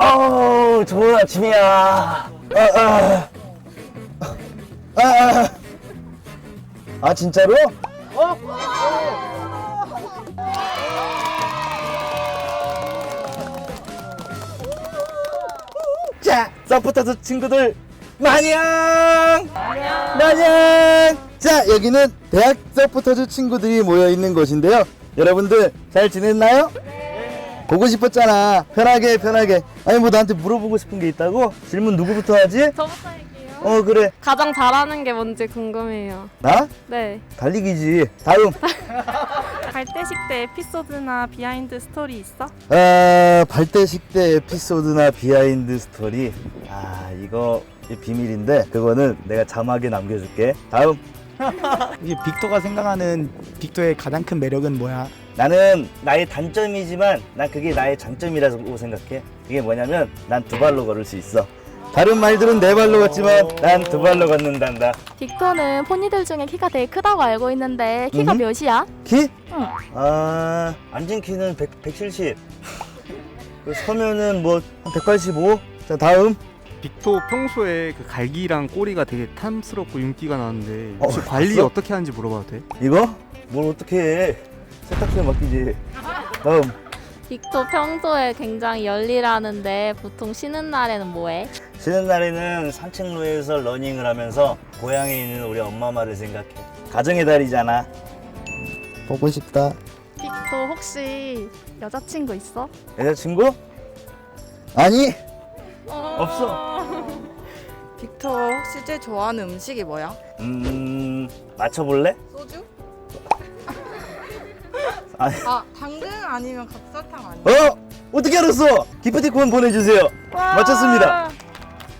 어우, 좋은 아침이야. 아, 아. 아, 아. 아, 진짜로? 자, 서포터즈 친구들 마냥! 마냥! 자, 여기는 대학 서포터즈 친구들이 모여 있는 곳인데요. 여러분들 잘 지냈나요? 보고 싶었잖아. 편하게, 편하게. 아니, 뭐 나한테 물어보고 싶은 게 있다고? 질문 누구부터 하지? 저부터 할게요. 어, 그래. 가장 잘하는 게 뭔지 궁금해요. 나? 네. 달리기지. 다음. 발대식 때 에피소드나 비하인드 스토리 있어? 아, 발대식 때 에피소드나 비하인드 스토리. 아, 이거 비밀인데, 그거는 내가 자막에 남겨줄게. 다음. 이게 빅토가 생각하는 빅토의 가장 큰 매력은 뭐야? 나는 나의 단점이지만 난 그게 나의 장점이라고 생각해. 그게 뭐냐면 난 두 발로 걸을 수 있어. 다른 말들은 네 발로 걷지만 난 두 발로 걷는단다. 빅토는 포니들 중에 키가 되게 크다고 알고 있는데 키가 음. 몇이야? 키? 응. 아, 앉은 키는 100, 170. 그 서면은 뭐한 185. 자, 다음. 빅토 평소에 그 갈기랑 꼬리가 되게 탐스럽고 윤기가 나는데 혹시 어, 관리 봤어? 어떻게 하는지 물어봐도 돼? 이거? 뭘 어떻게 해? 세탁소에 맡기지. 다음. 빅토 평소에 굉장히 열일하는데 보통 쉬는 날에는 뭐해? 쉬는 날에는 산책로에서 러닝을 하면서 고향에 있는 우리 엄마 말을 생각해. 가정의 달이잖아. 보고 싶다. 빅토 혹시 여자친구 있어? 여자친구? 아니 없어. 빅터 혹시 제일 좋아하는 음식이 뭐야? 음 맞춰볼래? 소주? 아니. 아 당근 아니면 각설탕 아니야? 어 어떻게 알았어? 기프티콘 보내주세요. 맞췄습니다.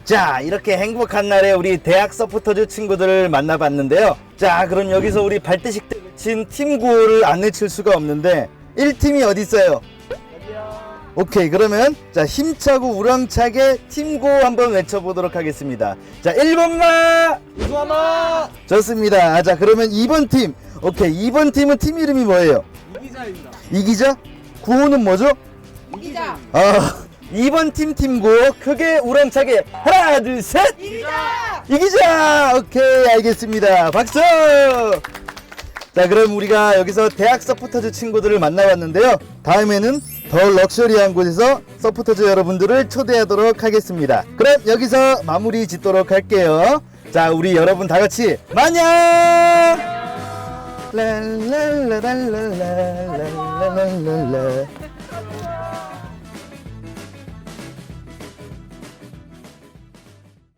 자 이렇게 행복한 날에 우리 대학 서포터즈 친구들을 만나봤는데요. 자 그럼 여기서 우리 발대식 때 외친 팀 구호를 안 외칠 수가 없는데 1팀이 어디 있어요? 오케이 그러면 자 힘차고 우렁차게 팀고 한번 외쳐보도록 하겠습니다 자 1번마 이수아마 좋습니다 아, 자 그러면 2번 팀 오케이 2번 팀은 팀 이름이 뭐예요? 이기자입니다. 이기자? 구호는 뭐죠? 이기자. 아 2번 팀 팀고 크게 우렁차게 하나 둘 셋! 이기자. 이기자! 오케이 알겠습니다. 박수! 자 그럼 우리가 여기서 대학 서포터즈 친구들을 만나봤는데요. 다음에는 더 럭셔리한 곳에서 서포터즈 여러분들을 초대하도록 하겠습니다. 그럼 여기서 마무리 짓도록 할게요. 자 우리 여러분 다 같이 마냥 랄랄라랄라랄라랄라.